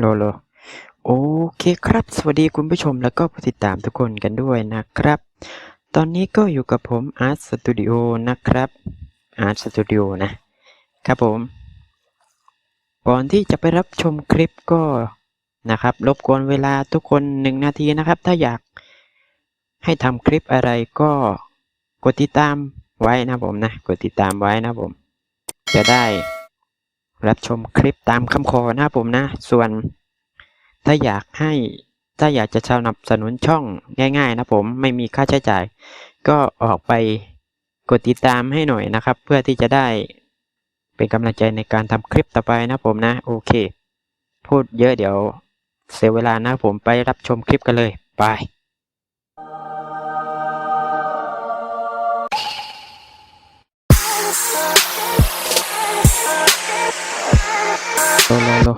โลโลโอเคครับ สวัสดีคุณผู้ชมแล้วก็ผู้ติดตามทุกคนกันด้วยนะครับ ตอนนี้ก็อยู่กับผม Art Studio นะครับ Art Studio นะครับผม ก่อนที่จะไปรับชมคลิปก็นะครับรบกวนเวลาทุกคนหนึ่งนาทีนะครับ ถ้าอยากให้ทำคลิปอะไรก็กดติดตามไว้นะผมนะ กดติดตามไว้นะผม จะได้ รับชมคลิปตามคำขอนะครับผมนะ ส่วน ถ้าอยากให้ถ้าอยากจะสนับสนุนช่องง่ายๆนะผมไม่มีค่าใช้จ่าย ก็ออกไปกดติดตามให้หน่อยนะครับ เพื่อที่จะได้เป็นกำลังใจในการทำคลิปต่อไปนะผมนะ โอเค พูดเยอะเดี๋ยวเสียเวลานะผมไปรับชมคลิปกันเลย ไป โลโลโล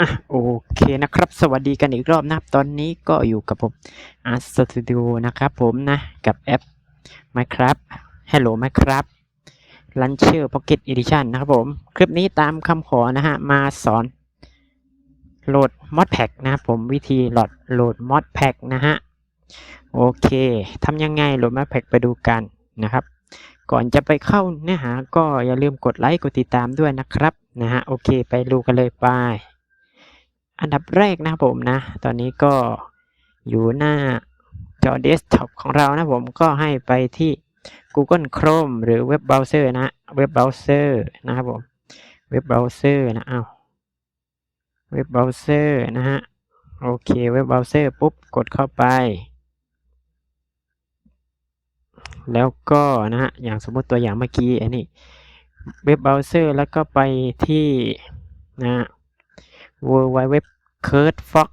อะโอเคนะครับ สวัสดีกันอีกรอบนะตอนนี้ก็อยู่กับผม Art Studio นะครับผมนะ กับแอป Minecraft Hello Minecraft Launcher Pocket Edition นะครับผม คลิปนี้ตามคำขอนะฮะ มาสอนโหลด Mod Pack นะครับผมวิธีโหลดโหลด Mod Pack นะฮะ โอเคทำยังไงโหลด Mod Pack ไปดูกันนะครับ ก่อนจะไปเข้าเนื้อหาก็อย่าลืมกดไลค์กดติดตามด้วยนะครับนะฮะโอเคไปดูกันเลยไป อันดับแรกนะผมนะ ตอนนี้ก็อยู่หน้าจอเดสก์ท็อปของเรานะผมก็ให้ไปที่ Google Chrome หรือเว็บเบราว์เซอร์นะเว็บเบราว์เซอร์นะครับผมเว็บเบราว์เซอร์นะเอาเว็บเบราว์เซอร์นะฮะโอเคเว็บเบราว์เซอร์ปุ๊บกดเข้าไป แล้วก็นะฮะอย่างสมมติตัวอย่างเมื่อกี้อันนี้เว็บเบราว์เซอร์แล้วก็ไปที่นะ w w w c u r d f o x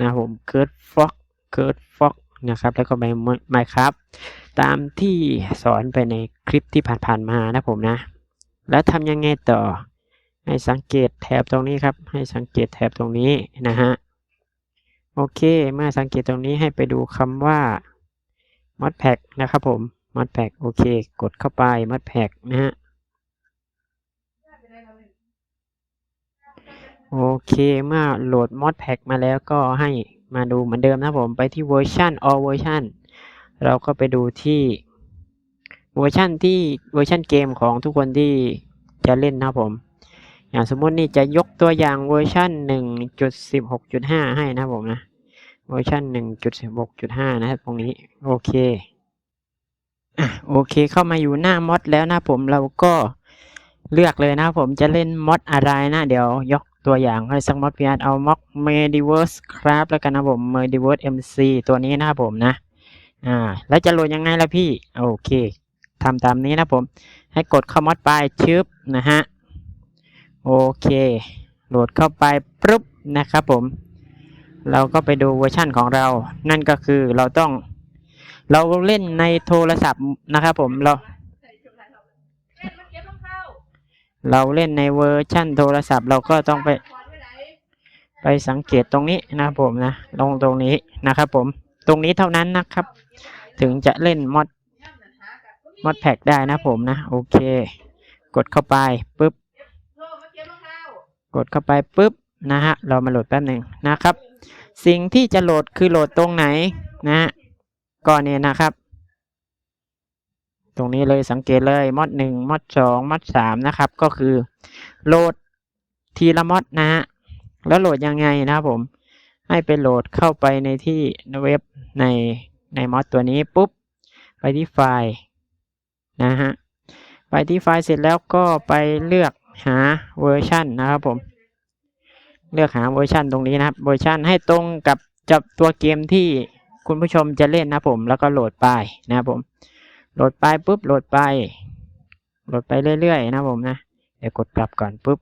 นะครับผม c u r d f o x c u r d f o x นะครับ แล้วก็ไป Minecraft ตามที่สอนไปในคลิปที่ผ่านๆมานะผมนะ แล้วทำยังไงต่อ ให้สังเกตแถบตรงนี้ครับ ให้สังเกตแถบตรงนี้นะฮะ โอเค เมื่อสังเกตตรงนี้ให้ไปดูคำว่า mod pack นะครับผม mod pack โอเค กดเข้าไป mod pack นะฮะโอเคเมื่อโหลด mod pack มาแล้วก็ให้มาดูเหมือนเดิมนะผมไปที่เวอร์ชัน all version เราก็ไปดูที่เวอร์ชันที่เวอร์ชันเกมของทุกคนที่จะเล่นนะผม อย่างสมมตินี่จะยกตัวอย่างเวอร์ชัน1.16.5 ให้นะผมนะ เวอร์ชัน1.16.5 นะครับตรงนี้ โอเค โอเคเข้ามาอยู่หน้ามอดแล้วนะผมเราก็เลือกเลยนะผมจะเล่นมอดอะไรนะ เดี๋ยวยกตัวอย่างให้สักมอดพีอาร์เอาม็อก Mediverse ครับแล้วกันนะผม Mediverse MC ตัวนี้นะผมนะ อ่า แล้วจะโหลดยังไงล่ะพี่ โอเคทำตามนี้นะผม ให้กดเข้ามอดไปชึบนะฮะ โอเคโหลดเข้าไปปุ๊บนะครับผม เราก็ไปดูเวอร์ชั่นของเรา นั่นก็คือเราต้อง เราเล่นในโทรศัพท์นะครับผมเรา เราเล่นในเวอร์ชั่นโทรศัพท์ เราก็ต้องไป ไปสังเกตตรงนี้นะครับผมนะลงตรงนี้นะครับผมตรงนี้เท่านั้นนะครับ ถึงจะเล่นมอดมอดแพ็กได้นะผมนะโอเค กดเข้าไปปุ๊บกดเข้าไปปุ๊บนะฮะเรามาโหลดแป๊บหนึ่งนะครับ สิ่งที่จะโหลดคือโหลดตรงไหนนะฮะ ก็เนี่ยนะครับ ตรงนี้เลยสังเกตเลยมอดหนึ่งมอดสองมอดสามนะครับ ก็คือโหลดทีละมอดนะฮะแล้วโหลดยังไงนะครับผม ให้ไปโหลดเข้าไปในที่เว็บในในมอดตัวนี้ปุ๊บไปที่ไฟล์นะฮะไปที่ไฟล์เสร็จแล้วก็ไปเลือกหาเวอร์ชันนะครับผม เลือกหาเวอร์ชันตรงนี้นะครับเวอร์ชันให้ตรงกับจับตัวเกมที่ คุณผู้ชมจะเล่นนะผมแล้วก็โหลดไปนะครับผมโหลดไปปุ๊บโหลดไปโหลดไปเรื่อยๆนะผมนะเดี๋ยวกดกลับก่อนปุ๊บ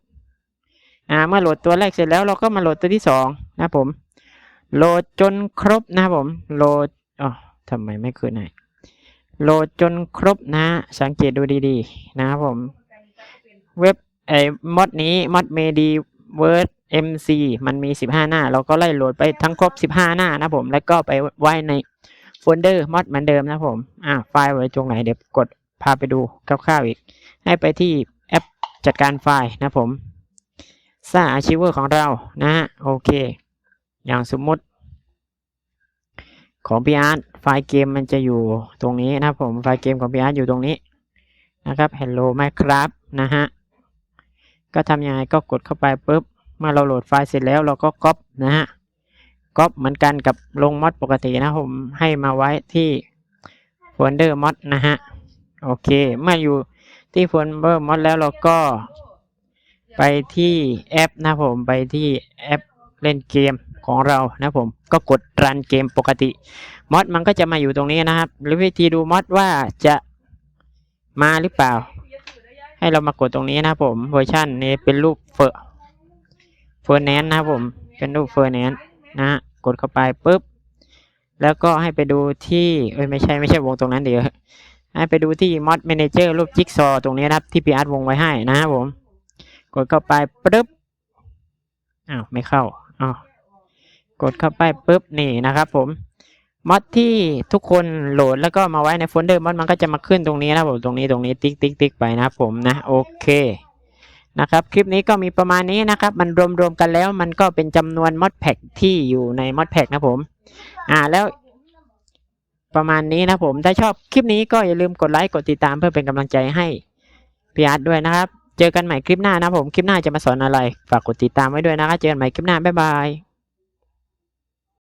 อ่าเมื่อโหลดตัวแรกเสร็จแล้วเราก็มาโหลดตัวที่สองนะผมโหลดจนครบนะผมโหลดอ๋อทำไมไม่ขึ้นไหนโหลดจนครบนะ สังเกตดูดีๆ นะครับผม เว็บไอ้มอดนี้มอดเมดีเวิร์ด MC มันมี 15 หน้า เราก็ไล่โหลดไปทั้งครบ 15 หน้านะผม แล้วก็ไปไว้ในโฟลเดอร์มอดเหมือนเดิมนะผม อ่าไฟล์ไว้ตรงไหนเดี๋ยวกดพาไปดูคร่าวๆอีก ให้ไปที่แอปจัดการไฟล์นะผมซ่าอาชิเวอร์ของเรานะฮะโอเค อย่างสมมติ ของพี่อาร์ตไฟล์เกมมันจะอยู่ตรงนี้นะผมไฟล์เกมของพี่อาร์ตอยู่ตรงนี้นะครับ Hello Minecraft นะฮะก็ทำยังไงก็กดเข้าไปปุ๊บ มื่อเราโหลดไฟล์เสร็จแล้วเราก็ก๊อปนะฮะก๊อปเหมือนกันกับลงมอดปกตินะผมให้มาไว้ที่โฟลเดอร์มอดนะฮะโอเคเมื่ออยู่ที่โฟลเดอร์มอดแล้วเราก็ไปที่แอปนะผมไปที่แอปเล่นเกมของเรานะผมก็กดรันเกมปกติมอดมันก็จะมาอยู่ตรงนี้นะครับ หรือวิธีดูมอดว่าจะมาหรือเปล่า ให้เรามากดตรงนี้นะผมเวอร์ชันนี้เป็นรูปเฟอร์ เฟอร์แนนนะครับผมเป็นรูปเฟอร์แนนนะฮะกดเข้าไปปุ๊บ แล้วก็ให้ไปดูที่เอ้ยไม่ใช่ไม่ใช่วงตรงนั้นเดี๋ยวให้ไปดูที่ mod manager รูปจิ๊กซอตรงนี้นะครับที่พี่อาร์ตวงไว้ให้นะครับผม กดเข้าไปปุ๊บอ้าวไม่เข้าอ้าวกดเข้าไปปุ๊บนี่นะครับผมมอดที่ทุกคนโหลดแล้วก็มาไว้ในโฟลเดอร์มอดมันก็จะมาขึ้นตรงนี้นะผมตรงนี้ตรงนี้ติ๊กติ๊กติ๊กไปนะผมนะ โอเค นะครับคลิปนี้ก็มีประมาณนี้นะครับ มันรวมๆกันแล้วมันก็เป็นจำนวนมอดแพ็กที่อยู่ในมอดแพ็กนะผมอ่าแล้วประมาณนี้นะผมถ้าชอบคลิปนี้ก็อย่าลืมกดไลค์กดติดตามเพื่อเป็นกำลังใจให้พี่อาร์ตด้วยนะครับ เจอกันใหม่คลิปหน้านะผมคลิปหน้าจะมาสอนอะไร ฝากกดติดตามไว้ด้วยนะครับเจอกันใหม่คลิปหน้าบ๊ายบาย